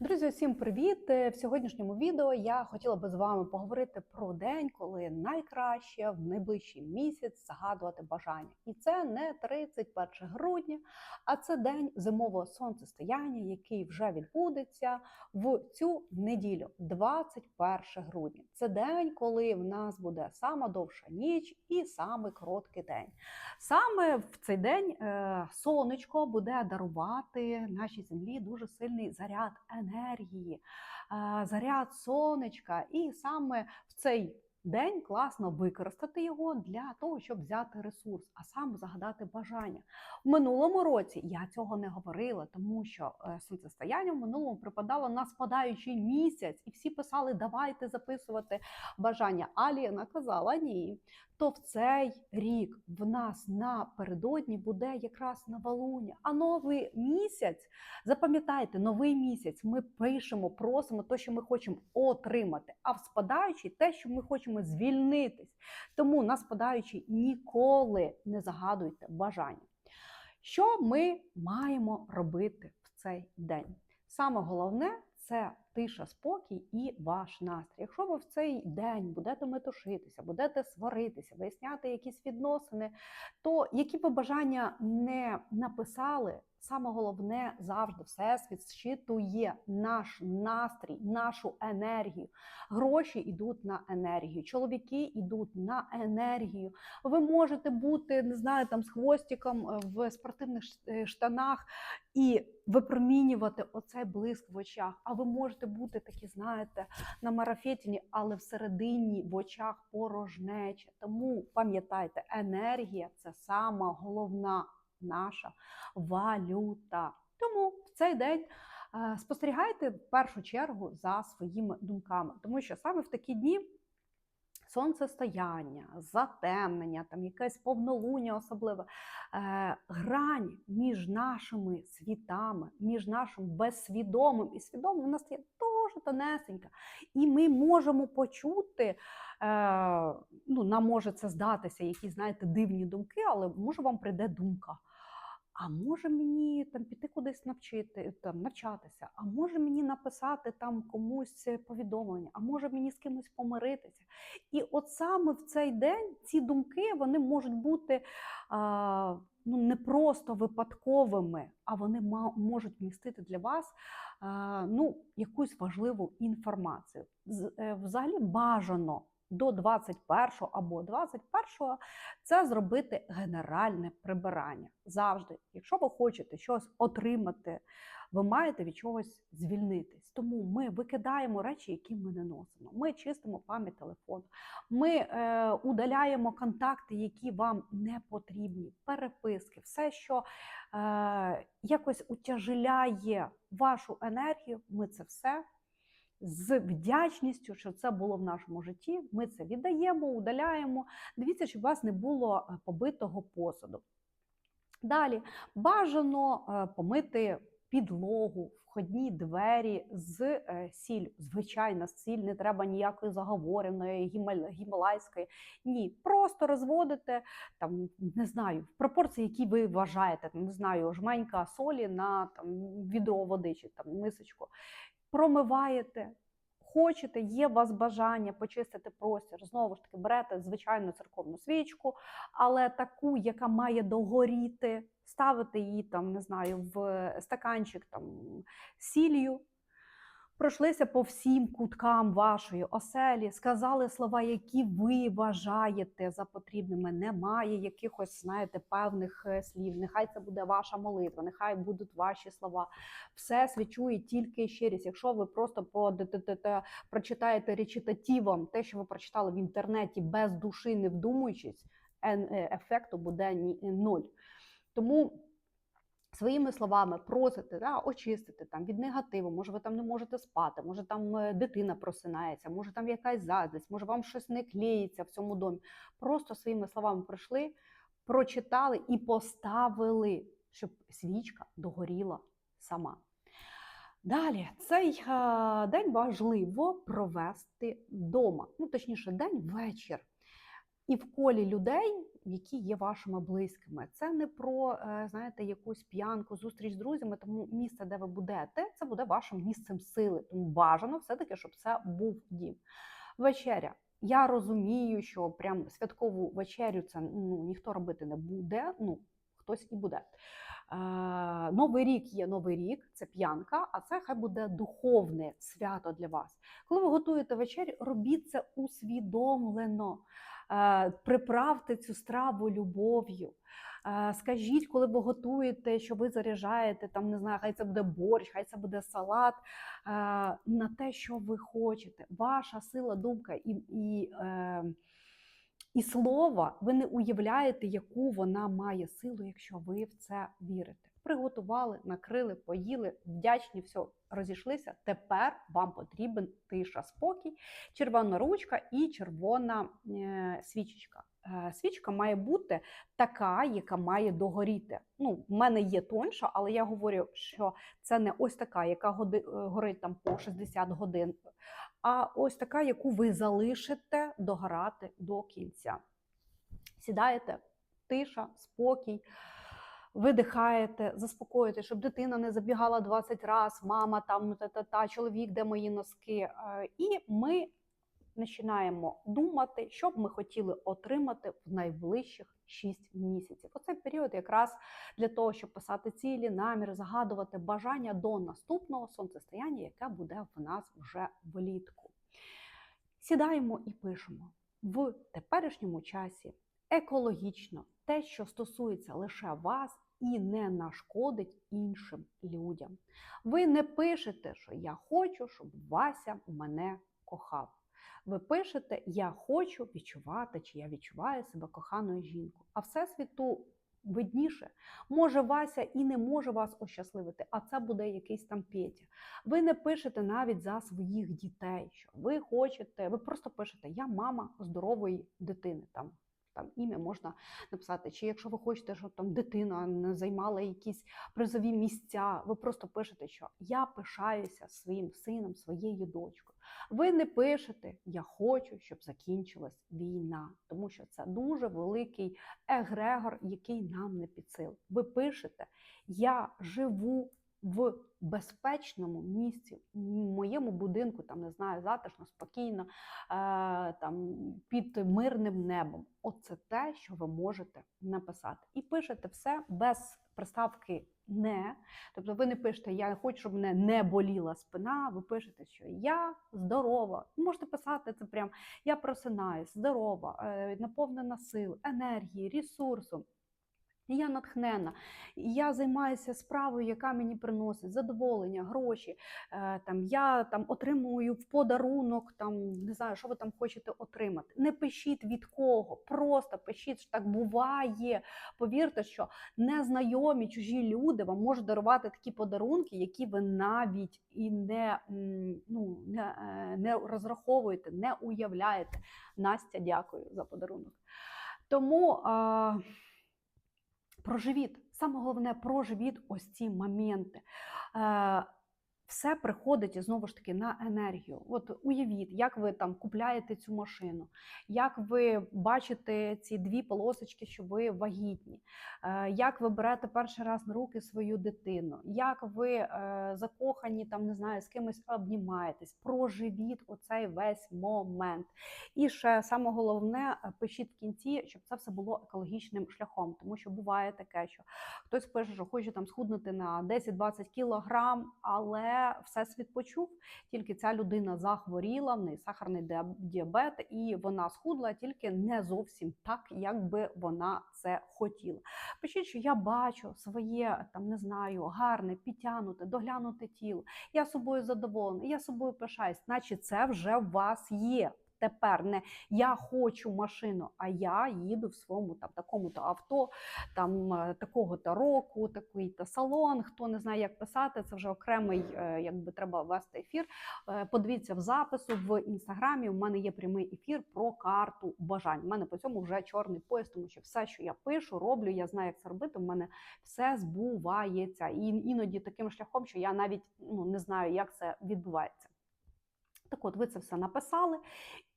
Друзі, усім привіт! Е, В сьогоднішньому відео я хотіла би з вами поговорити про день, коли найкраще в найближчий місяць загадувати бажання. І це не 31 грудня, а це день зимового сонцестояння, який вже відбудеться в цю неділю, 21 грудня. Це день, коли в нас буде сама довша ніч і самий короткий день. Саме в цей день е, сонечко буде дарувати нашій землі дуже сильний заряд енергії, е, заряд сонечка, і саме в цей день класно використати його для того, щоб взяти ресурс, а саме загадати бажання. В минулому році я цього не говорила, тому що е, сонцестояння в минулому припадало на спадаючий місяць, і всі писали, давайте записувати бажання. Аліна казала ні. То в цей рік в нас напередодні буде якраз новолуння. А новий місяць, запам'ятайте, новий місяць ми пишемо, просимо те, що ми хочемо отримати, а в спадаючий те, що ми хочемо звільнитись. Тому на спадаючий ніколи не загадуйте бажання. Що ми маємо робити в цей день? Саме головне це тиша, спокій і ваш настрій. Якщо ви в цей день будете метушитися, будете сваритися, виясняти якісь відносини, то які би бажання не написали, саме головне завжди всесвіт щитує наш настрій, нашу енергію. Гроші йдуть на енергію, чоловіки йдуть на енергію. Ви можете бути, не знаю, там з хвостиком е, в спортивних е, штанах і випромінювати оцей блиск в очах. А ви можете бути такі, знаєте, на марафетіні, але всередині в очах порожнеча. Тому пам'ятайте, енергія це сама головна наша валюта. Тому в цей день е, спостерігайте в першу чергу за своїми думками, тому що саме в такі дні. Сонцестояння, затемнення, там якесь повнолуння особливе, е, грань між нашими світами, між нашим безсвідомим і свідомим у нас є дуже тонесенька. І ми можемо почути, е, ну, нам може це здатися, якісь, знаєте, дивні думки, але може вам прийде думка. А може мені там піти кудись навчити там навчатися? А може мені написати там комусь повідомлення? А може мені з кимось помиритися? І от саме в цей день ці думки вони можуть бути а, ну, не просто випадковими, а вони можуть містити для вас а, ну, якусь важливу інформацію. Е, Взагалі бажано до 21 або 21 це зробити генеральне прибирання. Завжди, якщо ви хочете щось отримати, ви маєте від чогось звільнитись. Тому ми викидаємо речі, які ми не носимо. Ми чистимо пам'ять телефону, ми е, удаляємо контакти, які вам не потрібні, переписки, все, що е, якось утяжеляє вашу енергію. Ми це все з вдячністю, що це було в нашому житті. Ми це віддаємо, удаляємо. Дивіться, щоб у вас не було е, побитого посуду. Далі бажано е, помити підлогу, входні двері з е, сіллю. Звичайна сіль, не треба ніякої заговореної, гімалайської. Ні, просто розводите там, не знаю, в пропорції, які ви вважаєте, не знаю, жменька солі на там, відро води чи там мисочку. Промиваєте, хочете, є у вас бажання почистити простір. Знову ж таки, берете звичайну церковну свічку, але таку, яка має догоріти, ставите її там, не знаю, в стаканчик там сіллю. Пройшлися по всім куткам вашої оселі, сказали слова, які ви вважаєте за потрібними. Немає якихось, знаєте, певних е, слів. Нехай це буде ваша молитва, нехай будуть ваші слова. Все свідчує тільки щирість. Якщо ви просто по прочитаєте речитативом те, що ви прочитали в інтернеті без душі, не вдумуючись, е, ефекту буде ні- ноль. Тому своїми словами просите да, очистити там від негативу, може ви там не можете спати, може там е, дитина просинається, може там якась заздрість, може вам щось не клеїться в цьому домі. Просто своїми словами прийшли, прочитали і поставили, щоб свічка догоріла сама. Далі, цей е, день важливо провести вдома, ну точніше, день вечір. І в колі людей, які є вашими близькими. Це не про е, знаєте, якусь п'янку, зустріч з друзями, тому місце, де ви будете, це буде вашим місцем сили. Тому бажано все-таки, щоб це був дім. Вечеря. Я розумію, що прям святкову вечерю це ну, ніхто робити не буде. Ну, хтось і буде. Е, Новий рік є новий рік, це п'янка, а це хай буде духовне свято для вас. Коли ви готуєте вечерю, робіть це усвідомлено. Е, Приправте цю страву любов'ю. Е, Скажіть, коли ви готуєте, що ви заряджаєте, там не знаю, хай це буде борщ, хай це буде салат, е, на те, що ви хочете. Ваша сила, думка і, і, і слова, ви не уявляєте, яку вона має силу, якщо ви в це вірите. Приготували, накрили, поїли, вдячні, все, розійшлися. Тепер вам потрібен тиша, спокій, червона ручка і червона е, свічечка. Е, свічка має бути така, яка має догоріти. Ну, в мене є тонша, але я говорю, що це не ось така, яка е, горить там по 60 годин, а ось така, яку ви залишите догорати до кінця. Сідаєте, тиша, спокій. Видихаєте, заспокоїте, щоб дитина не забігала 20 разів, мама там та-та-та, чоловік, де мої носки. Е, І ми починаємо думати, що б ми хотіли отримати в найближчих 6 місяців. Оцей період якраз для того, щоб писати цілі, наміри, загадувати бажання до наступного сонцестояння, яке буде в нас вже влітку. Сідаємо і пишемо в теперішньому часі екологічно те, що стосується лише вас. І не нашкодить іншим людям. Ви не пишете, що я хочу, щоб Вася мене кохав. Ви пишете Я хочу відчувати, чи я відчуваю себе коханою жінкою. А всесвіту видніше. Може, Вася і не може вас ощасливити, а це буде якийсь там Петя. Ви не пишете навіть за своїх дітей, що ви хочете, ви просто пишете Я мама здорової дитини. Там там ім'я можна написати. Чи якщо ви хочете, щоб там дитина не займала якісь призові місця, ви просто пишете, що я пишаюся своїм сином, своєю дочкою. Ви не пишете Я хочу, щоб закінчилась війна, тому що це дуже великий егрегор, який нам не під сил. Ви пишете Я живу в безпечному місці, в моєму будинку, там не знаю, затишно, спокійно, е, там під мирним небом. Оце те, що ви можете написати. І пишете все без приставки не. Тобто ви не пишете Я хочу, щоб мене не боліла спина. Ви пишете, що я здорова. Можете писати це прям я просинаюсь, здорова, е, наповнена сил, енергії, ресурсом. Я натхнена, я займаюся справою, яка мені приносить задоволення, гроші. Е, там я там отримую в подарунок, там не знаю, що ви там хочете отримати. Не пишіть від кого, просто пишіть, що так буває. Повірте, що незнайомі чужі люди вам можуть дарувати такі подарунки, які ви навіть і не ну, не, е, не розраховуєте, не уявляєте. Настя, дякую за подарунок. Тому. А проживіть. Саме головне, проживіть ось ці моменти. Все приходить знову ж таки на енергію. От уявіть, як ви там купляєте цю машину, як ви бачите ці дві полосочки, що ви вагітні, е, як ви берете перший раз на руки свою дитину, як ви е, закохані, там не знаю, з кимось обнімаєтесь, проживіть оцей весь момент. І ще саме головне, е, пишіть в кінці, щоб це все було екологічним шляхом, тому що буває таке, що хтось пише, що хоче там схуднути на 10-20 кілограм, але всесвіт почув, тільки ця людина захворіла, в неї сахарний діабет, і вона схудла тільки не зовсім так, як би вона це хотіла. Пишіть, що я бачу своє там не знаю, гарне, підтягнуте, доглянуте тіло. Я собою задоволена, я собою пишаюсь, наче це вже в вас є тепер не я хочу машину, а я їду в своєму там такому-то авто, там е, такого-то року, такий-то салон. Хто не знає, як писати, це вже окремий, е, якби треба вести ефір. Е, подивіться в запису в інстаграмі. У мене є прямий ефір про карту бажань. У мене по цьому вже чорний пояс, тому що все, що я пишу, роблю, я знаю, як це робити. У мене все збувається. І іноді таким шляхом, що я навіть ну не знаю, як це відбувається. Так от, ви це все написали,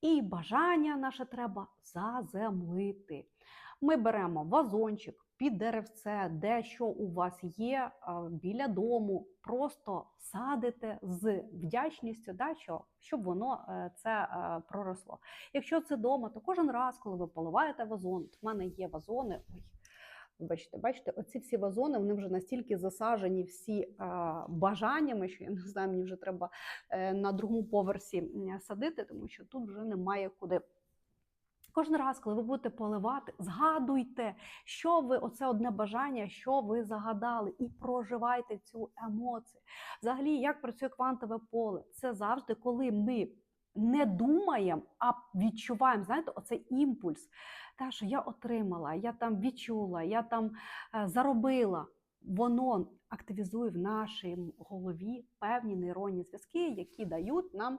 і бажання наше треба заземлити. Ми беремо вазончик під деревце, де що у вас є біля дому, просто садите з вдячністю, да, що, щоб воно е, це е, проросло. Якщо це вдома, то кожен раз, коли ви поливаєте вазон, в мене є вазони. Ой, Бачите, бачите, оці всі вазони вони вже настільки засажені всі бажаннями, що я не знаю, мені вже треба е, на другому поверсі садити, тому що тут вже немає куди. Кожен раз, коли ви будете поливати, згадуйте, що ви оце одне бажання, що ви загадали, і проживайте цю емоцію. Взагалі, як працює квантове поле? Це завжди, коли ми не думаємо, а відчуваємо, знаєте, оцей імпульс. Те, що я отримала, я там відчула, я там е, заробила. Воно активізує в нашій голові певні нейронні зв'язки, які дають нам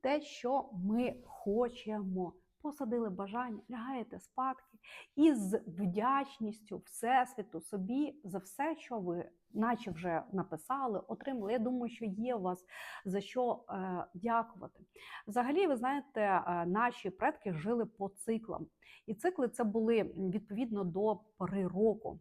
те, що ми хочемо. Посадили бажання, лягаєте спадки і з вдячністю Всесвіту собі за все, що ви, наче вже написали, отримали. Я думаю, що є у вас за що е, дякувати. Взагалі, ви знаєте, е, наші предки жили по циклам, і цикли це були відповідно до пори року.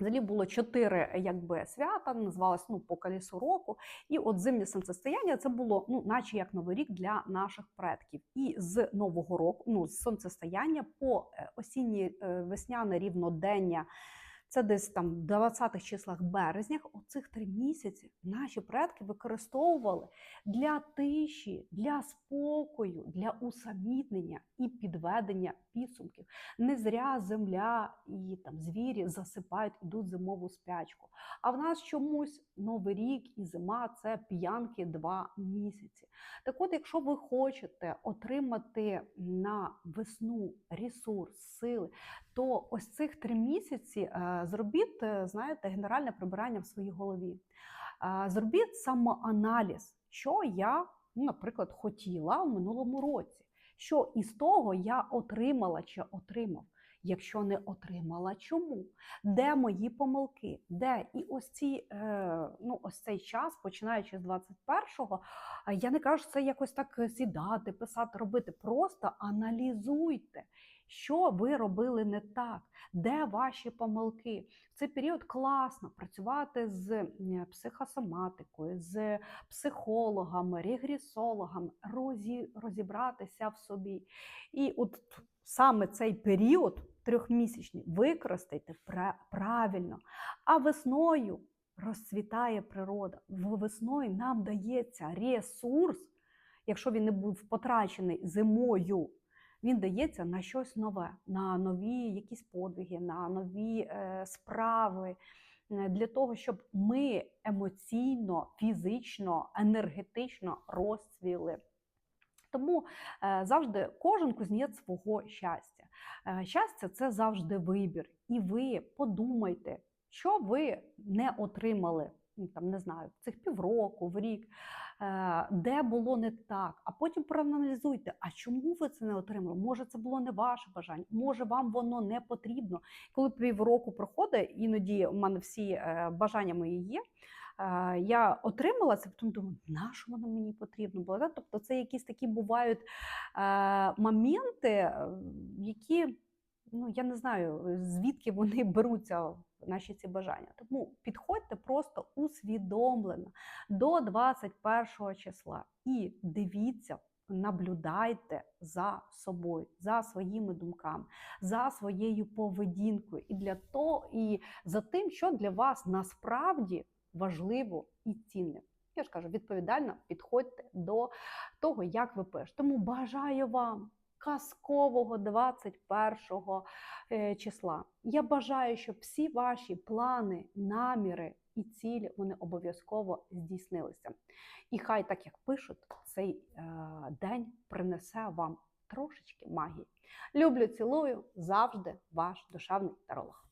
Взагалі було чотири якби свята, називалось ну по колісу року. І от зимнє сонцестояння це було ну, наче як новий рік для наших предків. І з нового року, ну з сонцестояння по осінні осіннє е, весняне рівнодення. Це десь там в 20-х числах березня, оцих три місяці наші предки використовували для тиші, для спокою, для усамітнення і підведення підсумків. Не зря земля і там звірі засипають, ідуть зимову спячку. А в нас чомусь новий рік і зима це п'янки два місяці. Так от, якщо ви хочете отримати на весну ресурс, сили, то ось цих три місяці е, зробіть, е, знаєте, генеральне прибирання в своїй голові. Е, Зробіть самоаналіз, що я, ну, наприклад, хотіла в минулому році, що із того я отримала чи отримав. Якщо не отримала, чому? Де мої помилки? Де? І ось ці, е, ну, ось цей час, починаючи з 21-го, е, я не кажу, що це якось так е, сідати, писати, робити. Просто аналізуйте, що ви робили не так, де ваші помилки. В цей період класно працювати з психосоматикою, з психологами, регресологами, розі, розібратися в собі. І от саме цей період трьохмісячний використайте правильно. А весною розцвітає природа. Весною нам дається ресурс, якщо він не був потрачений зимою. Він дається на щось нове, на нові якісь подвиги, на нові е, справи, е, для того, щоб ми емоційно, фізично, енергетично розцвіли. Тому е, завжди кожен кузнець свого щастя. Е, Щастя це завжди вибір. І ви подумайте, що ви не отримали, ну, там не знаю, цих півроку, в рік, е, де було не так. А потім проаналізуйте, а чому ви це не отримали? Може, це було не ваше бажання, може, вам воно не потрібно. Коли півроку проходить, іноді у мене всі бажання мої є. Я отримала це, потім думаю, на що воно мені потрібно було? Тобто це якісь такі бувають моменти, е, які, ну я не знаю, звідки вони беруться, наші ці бажання. Тому підходьте просто усвідомлено до 21 числа і дивіться. Наблюдайте за собою, за своїми думками, за своєю поведінкою, і для того, і за тим, що для вас насправді важливо і цінне. Я ж кажу, відповідально підходьте до того, як ви пишете. Тому бажаю вам казкового 21 е, числа. Я бажаю, щоб всі ваші плани, наміри і цілі вони обов'язково здійснилися. І хай, так як пишуть, цей е, день принесе вам трошечки магії. Люблю, цілую завжди ваш душевний таролог.